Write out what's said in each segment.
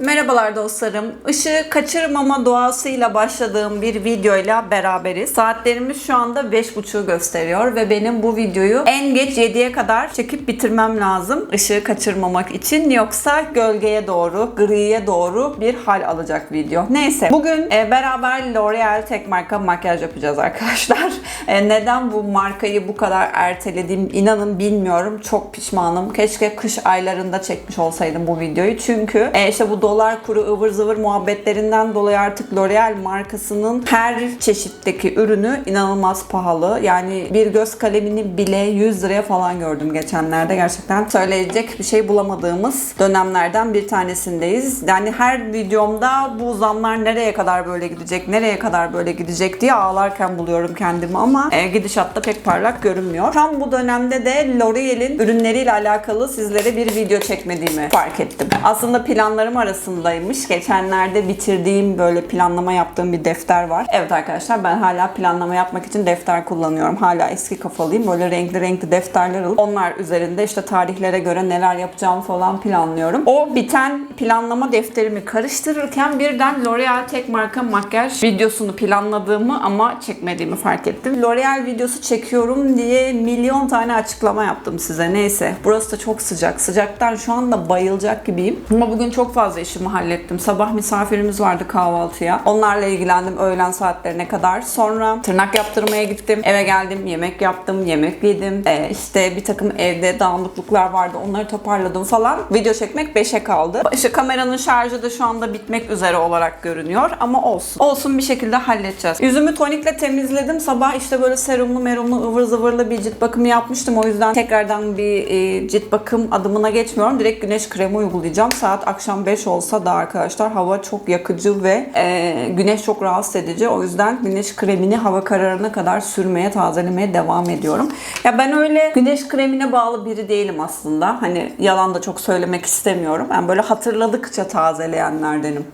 Merhabalar dostlarım. Işığı kaçırmama doğasıyla başladığım bir videoyla beraberiz. Saatlerimiz şu anda 5.30'u gösteriyor ve benim bu videoyu en geç 7'ye kadar çekip bitirmem lazım. Işığı kaçırmamak için yoksa gölgeye doğru, griye doğru bir hal alacak video. Neyse. Bugün e, beraber L'Oreal tek marka makyaj yapacağız arkadaşlar. E, neden bu markayı bu kadar ertelediğim inanın bilmiyorum. Çok pişmanım. Keşke kış aylarında çekmiş olsaydım bu videoyu. Çünkü e, işte bu dolar kuru ıvır zıvır muhabbetlerinden dolayı artık L'Oreal markasının her çeşitteki ürünü inanılmaz pahalı. Yani bir göz kalemini bile 100 liraya falan gördüm geçenlerde. Gerçekten söyleyecek bir şey bulamadığımız dönemlerden bir tanesindeyiz. Yani her videomda bu zamlar nereye kadar böyle gidecek, nereye kadar böyle gidecek diye ağlarken buluyorum kendimi ama e, gidişatta pek parlak görünmüyor. Tam bu dönemde de L'Oreal'in ürünleriyle alakalı sizlere bir video çekmediğimi fark ettim. Aslında planlarım arasındaymış. Geçenlerde bitirdiğim böyle planlama yaptığım bir defter var. Evet arkadaşlar ben hala planlama yapmak için defter kullanıyorum. Hala eski kafalıyım. Böyle renkli renkli defterler alıp onlar üzerinde işte tarihlere göre neler yapacağımı falan planlıyorum. O biten planlama defterimi karıştırırken birden L'Oreal tek marka makyaj videosunu planladığımı ama çekmediğimi fark ettim. L'Oreal videosu çekiyorum diye milyon tane açıklama yaptım size. Neyse. Burası da çok sıcak. Sıcaktan şu anda bayılacak gibiyim. Ama bugün çok fazla işimi hallettim. Sabah misafirimiz vardı kahvaltıya. Onlarla ilgilendim öğlen saatlerine kadar. Sonra tırnak yaptırmaya gittim. Eve geldim, yemek yaptım, yemek yedim. Ee, işte bir takım evde dağınıklıklar vardı. Onları toparladım falan. Video çekmek 5'e kaldı. İşte kameranın şarjı da şu anda bitmek üzere olarak görünüyor. Ama olsun. Olsun bir şekilde halledeceğiz. Yüzümü tonikle temizledim. Sabah işte böyle serumlu merumlu ıvır zıvırlı bir cilt bakımı yapmıştım. O yüzden tekrardan bir e, cilt bakım adımına geçmiyorum. Direkt güneş kremi uygulayacağım. Saat akşam 5 olsa da arkadaşlar hava çok yakıcı ve e, güneş çok rahatsız edici. O yüzden güneş kremini hava kararına kadar sürmeye, tazelemeye devam ediyorum. Ya ben öyle güneş kremine bağlı biri değilim aslında. Hani yalan da çok söylemek istemiyorum. Ben böyle hatırladıkça tazeleyenlerdenim.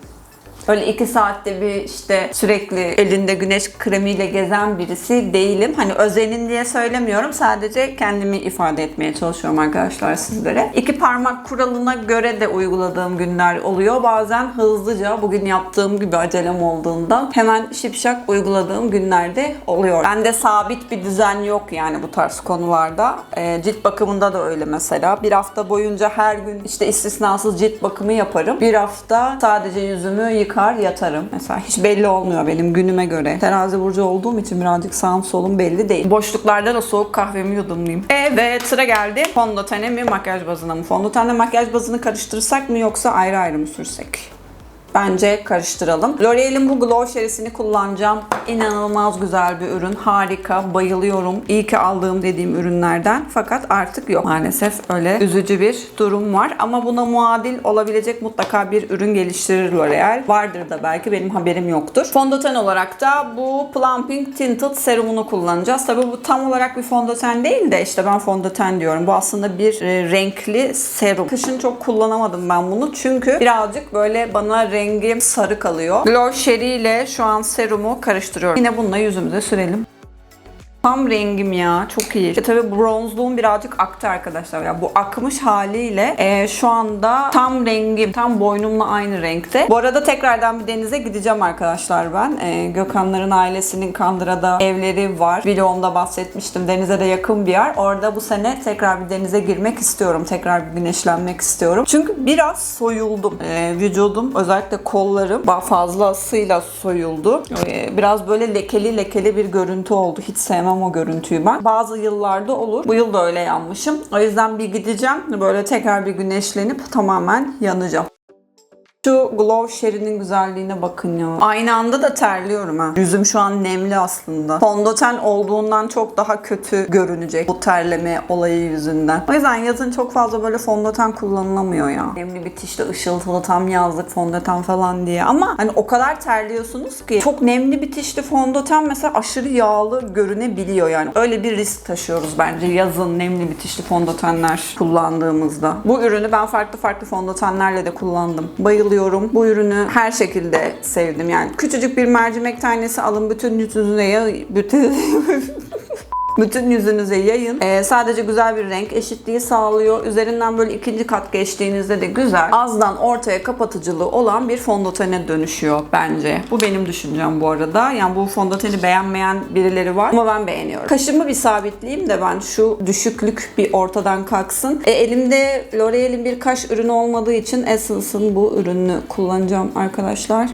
Öyle iki saatte bir işte sürekli elinde güneş kremiyle gezen birisi değilim. Hani özenin diye söylemiyorum. Sadece kendimi ifade etmeye çalışıyorum arkadaşlar sizlere. İki parmak kuralına göre de uyguladığım günler oluyor. Bazen hızlıca bugün yaptığım gibi acelem olduğunda hemen şipşak uyguladığım günlerde oluyor. Bende sabit bir düzen yok yani bu tarz konularda. Ee, cilt bakımında da öyle mesela. Bir hafta boyunca her gün işte istisnasız cilt bakımı yaparım. Bir hafta sadece yüzümü yıkar yatarım. Mesela hiç belli olmuyor benim günüme göre. Terazi burcu olduğum için birazcık sağım solum belli değil. Boşluklarda da soğuk kahvemi yudumlayayım. Evet sıra geldi. Fondötene mi makyaj bazına mı? Fondötenle makyaj bazını karıştırırsak mı yoksa ayrı ayrı mı sürsek? Bence karıştıralım. L'Oreal'in bu Glow serisini kullanacağım. İnanılmaz güzel bir ürün. Harika. Bayılıyorum. İyi ki aldığım dediğim ürünlerden. Fakat artık yok. Maalesef öyle üzücü bir durum var. Ama buna muadil olabilecek mutlaka bir ürün geliştirir L'Oreal. Vardır da belki benim haberim yoktur. Fondöten olarak da bu Plumping Tinted serumunu kullanacağız. Tabii bu tam olarak bir fondöten değil de işte ben fondöten diyorum. Bu aslında bir e, renkli serum. Kışın çok kullanamadım ben bunu. Çünkü birazcık böyle bana rengi sarı kalıyor. Glow Sherry ile şu an serumu karıştırıyorum. Yine bununla yüzümüze sürelim. Tam rengim ya. Çok iyi. İşte tabii bronzluğum birazcık aktı arkadaşlar. Ya bu akmış haliyle e, şu anda tam rengim, tam boynumla aynı renkte. Bu arada tekrardan bir denize gideceğim arkadaşlar ben. E, Gökhanların ailesinin Kandıra'da evleri var. Videomda bahsetmiştim. Denize de yakın bir yer. Orada bu sene tekrar bir denize girmek istiyorum. Tekrar bir güneşlenmek istiyorum. Çünkü biraz soyuldum. E, vücudum özellikle kollarım fazlasıyla soyuldu. E, biraz böyle lekeli lekeli bir görüntü oldu. Hiç sevmem o görüntüyü ben. Bazı yıllarda olur. Bu yıl da öyle yanmışım. O yüzden bir gideceğim. Böyle tekrar bir güneşlenip tamamen yanacağım. Şu Glow Sherry'nin güzelliğine bakın ya. Aynı anda da terliyorum ha. Yüzüm şu an nemli aslında. Fondöten olduğundan çok daha kötü görünecek bu terleme olayı yüzünden. O yüzden yazın çok fazla böyle fondöten kullanılamıyor ya. Nemli bitişli ışıltılı tam yazlık fondöten falan diye. Ama hani o kadar terliyorsunuz ki çok nemli bitişli fondöten mesela aşırı yağlı görünebiliyor yani. Öyle bir risk taşıyoruz bence yazın nemli bitişli fondötenler kullandığımızda. Bu ürünü ben farklı farklı fondötenlerle de kullandım. Bayılıyorum. Bu ürünü her şekilde sevdim yani. Küçücük bir mercimek tanesi alın bütün yüzünüze bütün Bütün yüzünüze yayın. Ee, sadece güzel bir renk eşitliği sağlıyor. Üzerinden böyle ikinci kat geçtiğinizde de güzel, azdan ortaya kapatıcılığı olan bir fondötene dönüşüyor bence. Bu benim düşüncem bu arada. Yani bu fondöteni beğenmeyen birileri var ama ben beğeniyorum. Kaşımı bir sabitleyeyim de ben şu düşüklük bir ortadan kalksın. E, elimde L'Oreal'in bir kaş ürünü olmadığı için Essence'ın bu ürününü kullanacağım arkadaşlar.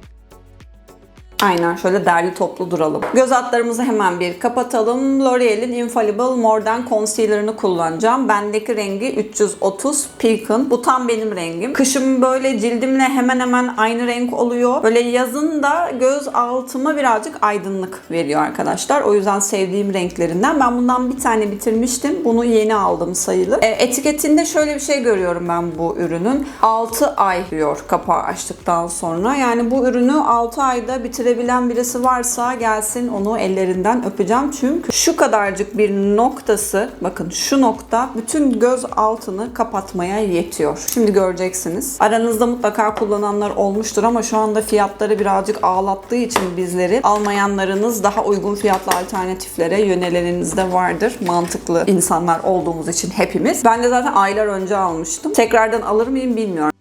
Aynen şöyle derli toplu duralım. Göz altlarımızı hemen bir kapatalım. L'Oreal'in Infallible More Concealer'ını kullanacağım. Bendeki rengi 330 Pecan. Bu tam benim rengim. Kışım böyle cildimle hemen hemen aynı renk oluyor. Böyle yazın da göz altıma birazcık aydınlık veriyor arkadaşlar. O yüzden sevdiğim renklerinden. Ben bundan bir tane bitirmiştim. Bunu yeni aldım sayılır. E, etiketinde şöyle bir şey görüyorum ben bu ürünün. 6 ay diyor kapağı açtıktan sonra. Yani bu ürünü 6 ayda bitirebilen birisi varsa gelsin onu ellerinden öpeceğim. Çünkü şu kadarcık bir noktası bakın şu nokta bütün göz altını kapatmaya yetiyor. Şimdi göreceksiniz. Aranızda mutlaka kullananlar olmuştur ama şu anda fiyatları birazcık ağlattığı için bizleri almayanlarınız daha uygun fiyatlı alternatiflere yönelenizde vardır. Mantıklı insanlar olduğumuz için hepimiz. Ben de zaten aylar önce almıştım. Tekrardan alır mıyım bilmiyorum.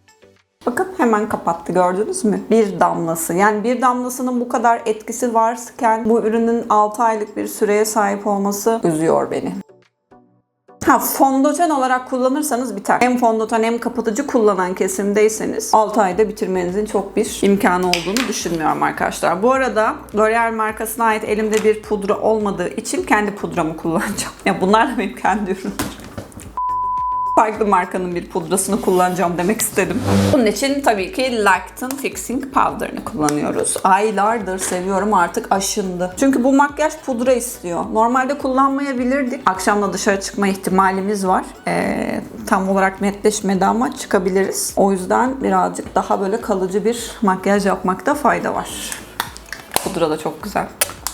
Hemen kapattı gördünüz mü? Bir damlası. Yani bir damlasının bu kadar etkisi varken bu ürünün 6 aylık bir süreye sahip olması üzüyor beni. Ha fondöten olarak kullanırsanız biter. Hem fondöten hem kapatıcı kullanan kesimdeyseniz 6 ayda bitirmenizin çok bir imkanı olduğunu düşünmüyorum arkadaşlar. Bu arada L'Oreal markasına ait elimde bir pudra olmadığı için kendi pudramı kullanacağım. Ya bunlar da benim kendi ürünlerim farklı markanın bir pudrasını kullanacağım demek istedim. Bunun için tabii ki Lactin Fixing Powder'ını kullanıyoruz. Aylardır seviyorum artık aşındı. Çünkü bu makyaj pudra istiyor. Normalde kullanmayabilirdik. Akşamla dışarı çıkma ihtimalimiz var. Ee, tam olarak netleşmedi ama çıkabiliriz. O yüzden birazcık daha böyle kalıcı bir makyaj yapmakta fayda var. Pudra da çok güzel.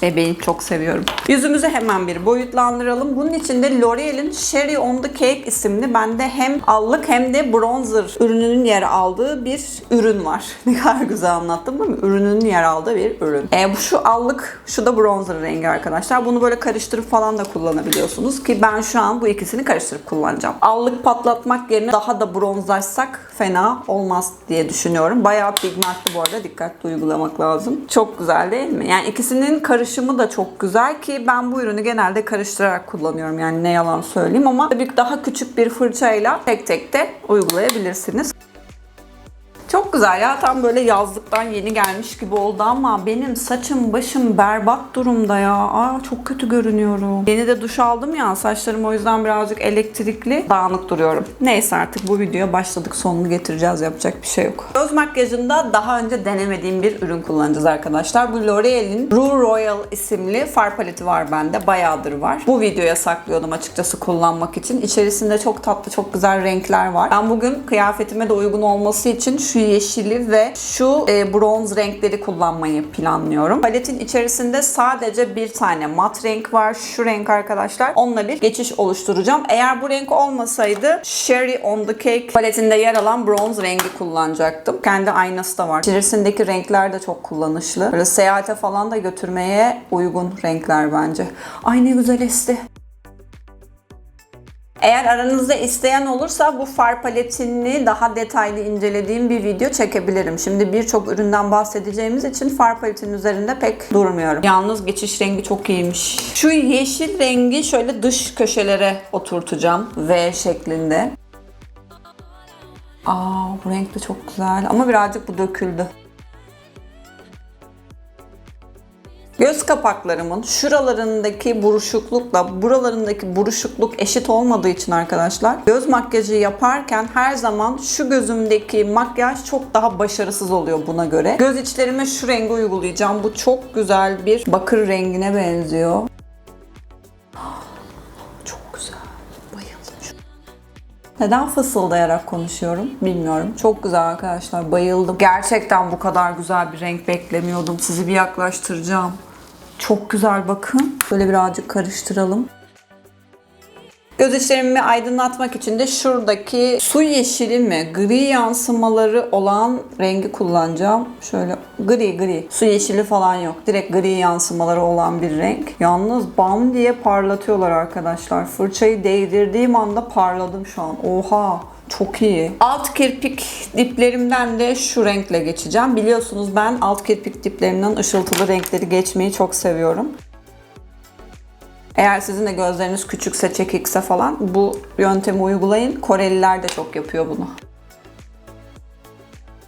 Bebeğim çok seviyorum. Yüzümüzü hemen bir boyutlandıralım. Bunun için de L'Oreal'in Sherry on the Cake isimli bende hem allık hem de bronzer ürününün yer aldığı bir ürün var. Ne kadar güzel anlattım değil mi? Ürünün yer aldığı bir ürün. E, bu şu allık, şu da bronzer rengi arkadaşlar. Bunu böyle karıştırıp falan da kullanabiliyorsunuz ki ben şu an bu ikisini karıştırıp kullanacağım. Allık patlatmak yerine daha da bronzlaşsak fena olmaz diye düşünüyorum. Bayağı pigmentli bu arada dikkatli uygulamak lazım. Çok güzel değil mi? Yani ikisinin karışımı da çok güzel ki ben bu ürünü genelde karıştırarak kullanıyorum. Yani ne yalan söyleyeyim ama tabii daha küçük bir fırçayla tek tek de uygulayabilirsiniz. Çok güzel ya tam böyle yazlıktan yeni gelmiş gibi oldu ama benim saçım başım berbat durumda ya. Aa çok kötü görünüyorum. Yeni de duş aldım ya saçlarım o yüzden birazcık elektrikli dağınık duruyorum. Neyse artık bu videoya başladık sonunu getireceğiz yapacak bir şey yok. Göz makyajında daha önce denemediğim bir ürün kullanacağız arkadaşlar. Bu L'Oreal'in Rue Royal isimli far paleti var bende. Bayağıdır var. Bu videoya saklıyordum açıkçası kullanmak için. İçerisinde çok tatlı çok güzel renkler var. Ben bugün kıyafetime de uygun olması için şu yeşili ve şu e, bronz renkleri kullanmayı planlıyorum. Paletin içerisinde sadece bir tane mat renk var. Şu renk arkadaşlar. Onunla bir geçiş oluşturacağım. Eğer bu renk olmasaydı Sherry on the Cake paletinde yer alan bronz rengi kullanacaktım. Kendi aynası da var. İçerisindeki renkler de çok kullanışlı. Böyle seyahate falan da götürmeye uygun renkler bence. Ay ne güzel esti. Eğer aranızda isteyen olursa bu far paletini daha detaylı incelediğim bir video çekebilirim. Şimdi birçok üründen bahsedeceğimiz için far paletinin üzerinde pek durmuyorum. Yalnız geçiş rengi çok iyiymiş. Şu yeşil rengi şöyle dış köşelere oturtacağım. V şeklinde. Aa bu renk de çok güzel ama birazcık bu döküldü. Göz kapaklarımın şuralarındaki buruşuklukla buralarındaki buruşukluk eşit olmadığı için arkadaşlar göz makyajı yaparken her zaman şu gözümdeki makyaj çok daha başarısız oluyor buna göre. Göz içlerime şu rengi uygulayacağım. Bu çok güzel bir bakır rengine benziyor. Neden fısıldayarak konuşuyorum bilmiyorum. Çok güzel arkadaşlar. Bayıldım. Gerçekten bu kadar güzel bir renk beklemiyordum. Sizi bir yaklaştıracağım. Çok güzel bakın. Böyle birazcık karıştıralım. Göz işlerimi aydınlatmak için de şuradaki su yeşili mi, gri yansımaları olan rengi kullanacağım. Şöyle gri gri. Su yeşili falan yok. Direkt gri yansımaları olan bir renk. Yalnız bam diye parlatıyorlar arkadaşlar. Fırçayı değdirdiğim anda parladım şu an. Oha. Çok iyi. Alt kirpik diplerimden de şu renkle geçeceğim. Biliyorsunuz ben alt kirpik diplerimden ışıltılı renkleri geçmeyi çok seviyorum. Eğer sizin de gözleriniz küçükse, çekikse falan bu yöntemi uygulayın. Koreliler de çok yapıyor bunu.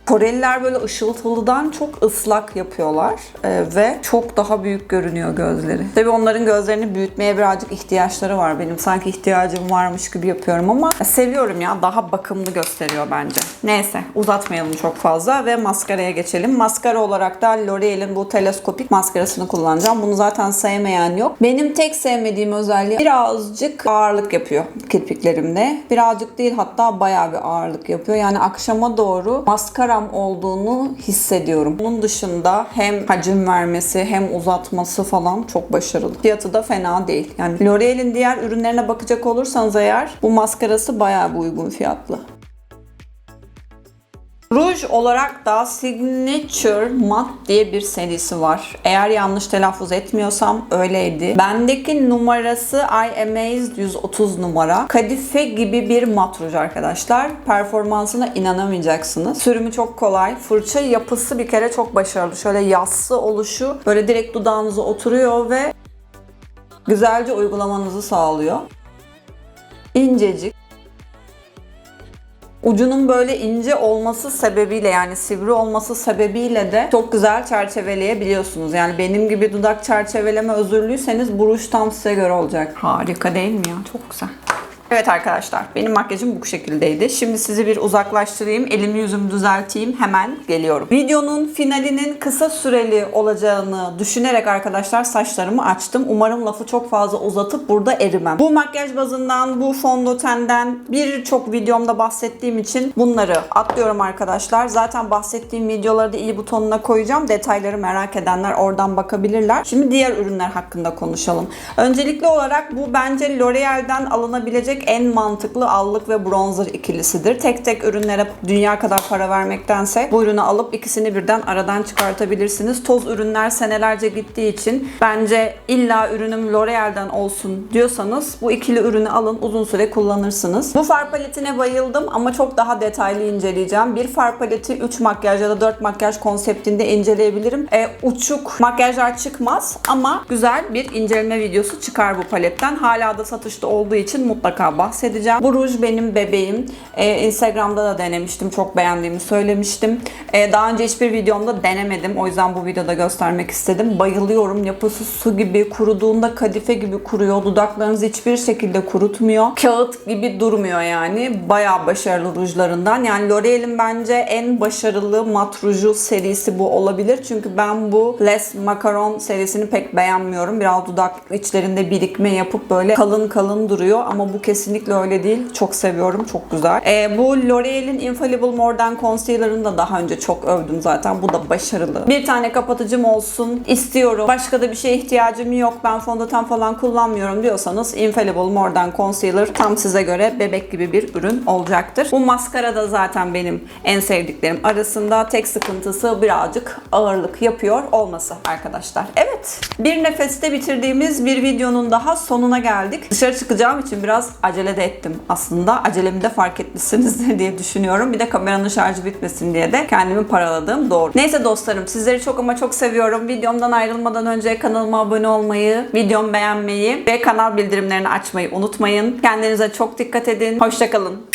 Koreliler böyle ışıltılıdan çok ıslak yapıyorlar Ee, ve çok daha büyük görünüyor gözleri. Tabii onların gözlerini büyütmeye birazcık ihtiyaçları var. Benim sanki ihtiyacım varmış gibi yapıyorum ama seviyorum ya. Daha bakımlı gösteriyor bence. Neyse uzatmayalım çok fazla ve maskaraya geçelim. Maskara olarak da L'Oreal'in bu teleskopik maskarasını kullanacağım. Bunu zaten sevmeyen yok. Benim tek sevmediğim özelliği birazcık ağırlık yapıyor kirpiklerimde. Birazcık değil hatta bayağı bir ağırlık yapıyor. Yani akşama doğru maskaram olduğunu hissediyorum. Bunun dışında hem hacim vermesi hem uzatması falan çok başarılı. Fiyatı da fena değil. Yani L'Oreal'in diğer ürünlerine bakacak olursanız eğer bu maskarası bayağı bir uygun fiyatlı. Ruj olarak da Signature Matte diye bir serisi var. Eğer yanlış telaffuz etmiyorsam öyleydi. Bendeki numarası I Amazed 130 numara. Kadife gibi bir mat ruj arkadaşlar. Performansına inanamayacaksınız. Sürümü çok kolay. Fırça yapısı bir kere çok başarılı. Şöyle yassı oluşu böyle direkt dudağınıza oturuyor ve güzelce uygulamanızı sağlıyor. İncecik. Ucunun böyle ince olması sebebiyle yani sivri olması sebebiyle de çok güzel çerçeveleyebiliyorsunuz. Yani benim gibi dudak çerçeveleme özürlüyseniz bu ruj tam size göre olacak. Harika değil mi ya? Çok güzel. Evet arkadaşlar benim makyajım bu şekildeydi. Şimdi sizi bir uzaklaştırayım. Elimi yüzümü düzelteyim. Hemen geliyorum. Videonun finalinin kısa süreli olacağını düşünerek arkadaşlar saçlarımı açtım. Umarım lafı çok fazla uzatıp burada erimem. Bu makyaj bazından, bu fondötenden birçok videomda bahsettiğim için bunları atlıyorum arkadaşlar. Zaten bahsettiğim videoları da iyi butonuna koyacağım. Detayları merak edenler oradan bakabilirler. Şimdi diğer ürünler hakkında konuşalım. Öncelikli olarak bu bence L'Oreal'den alınabilecek en mantıklı allık ve bronzer ikilisidir. Tek tek ürünlere dünya kadar para vermektense bu ürünü alıp ikisini birden aradan çıkartabilirsiniz. Toz ürünler senelerce gittiği için bence illa ürünüm L'Oreal'den olsun diyorsanız bu ikili ürünü alın uzun süre kullanırsınız. Bu far paletine bayıldım ama çok daha detaylı inceleyeceğim. Bir far paleti 3 makyaj ya da 4 makyaj konseptinde inceleyebilirim. E, uçuk makyajlar çıkmaz ama güzel bir inceleme videosu çıkar bu paletten. Hala da satışta olduğu için mutlaka bahsedeceğim. Bu ruj benim bebeğim. Ee, Instagram'da da denemiştim. Çok beğendiğimi söylemiştim. Ee, daha önce hiçbir videomda denemedim. O yüzden bu videoda göstermek istedim. Bayılıyorum. Yapısı su gibi. Kuruduğunda kadife gibi kuruyor. Dudaklarınızı hiçbir şekilde kurutmuyor. Kağıt gibi durmuyor yani. Bayağı başarılı rujlarından. Yani L'Oreal'in bence en başarılı mat ruju serisi bu olabilir. Çünkü ben bu Les Macaron serisini pek beğenmiyorum. Biraz dudak içlerinde birikme yapıp böyle kalın kalın duruyor. Ama bu kesinlikle öyle değil. Çok seviyorum. Çok güzel. Ee, bu L'Oreal'in Infallible More'dan Concealer'ını da daha önce çok övdüm zaten. Bu da başarılı. Bir tane kapatıcım olsun istiyorum. Başka da bir şeye ihtiyacım yok. Ben fondöten falan kullanmıyorum diyorsanız Infallible More'dan Concealer tam size göre bebek gibi bir ürün olacaktır. Bu maskara da zaten benim en sevdiklerim arasında. Tek sıkıntısı birazcık ağırlık yapıyor olması arkadaşlar. Evet. Bir nefeste bitirdiğimiz bir videonun daha sonuna geldik. Dışarı çıkacağım için biraz acele de ettim aslında. Acelemi de fark etmişsinizdir diye düşünüyorum. Bir de kameranın şarjı bitmesin diye de kendimi paraladım. Doğru. Neyse dostlarım sizleri çok ama çok seviyorum. Videomdan ayrılmadan önce kanalıma abone olmayı, videomu beğenmeyi ve kanal bildirimlerini açmayı unutmayın. Kendinize çok dikkat edin. Hoşçakalın.